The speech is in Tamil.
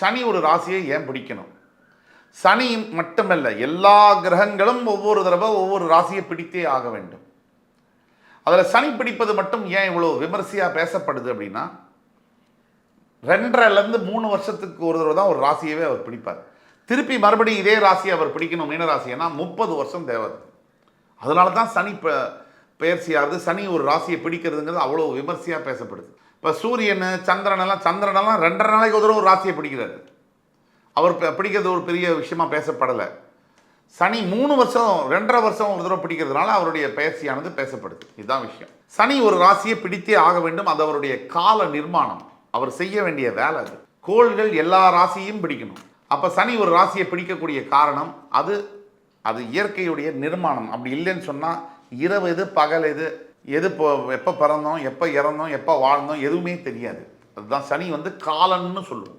சனி ஒரு ராசியை ஏன் பிடிக்கணும்? சனி மட்டுமல்ல எல்லா கிரகங்களும் ஒவ்வொரு தடவை ஒவ்வொரு ராசியை பிடித்தே ஆக வேண்டும். அதில் சனி பிடிப்பது மட்டும் ஏன் இவ்வளோ விமர்சையாக பேசப்படுது அப்படின்னா ரெண்டரைலேருந்து மூணு வருஷத்துக்கு ஒரு தடவை தான் ஒரு ராசியவே அவர் பிடிப்பார். திருப்பி மறுபடியும் இதே ராசியை அவர் பிடிக்கணும் மீன ஏன்னா முப்பது வருஷம் தேவை அதனால தான் சனி ப பெயர்ச்சியாகுது சனி ஒரு ராசியை பிடிக்கிறதுங்கிறது அவ்வளோ விமர்சையாக பேசப்படுது. இப்போ சூரியன் சந்திரன் எல்லாம் சந்திரனெல்லாம் ரெண்டரை நாளைக்கு ஒரு தடவை ஒரு ராசியை பிடிக்கிறாரு. அவர் பிடிக்கிறது ஒரு பெரிய விஷயமா பேசப்படலை. சனி மூணு வருஷம் ரெண்டரை வருஷம் ஒரு தடவை பிடிக்கிறதுனால அவருடைய பயிற்சியானது பேசப்படுது. இதுதான் விஷயம். சனி ஒரு ராசியை பிடித்தே ஆக வேண்டும். அது அவருடைய கால நிர்மாணம். அவர் செய்ய வேண்டிய வேலை அது. கோள்கள் எல்லா ராசியும் பிடிக்கணும். அப்போ சனி ஒரு ராசியை பிடிக்கக்கூடிய காரணம் அது அது இயற்கையுடைய நிர்மாணம். அப்படி இல்லைன்னு சொன்னால் இரவு எது பகல் எது எது இப்போ எப்போ பிறந்தோம் எப்போ இறந்தோம் எப்போ வாழ்ந்தோம் எதுவுமே தெரியாது. அதுதான் சனி வந்து காலன்னு சொல்லுவோம்.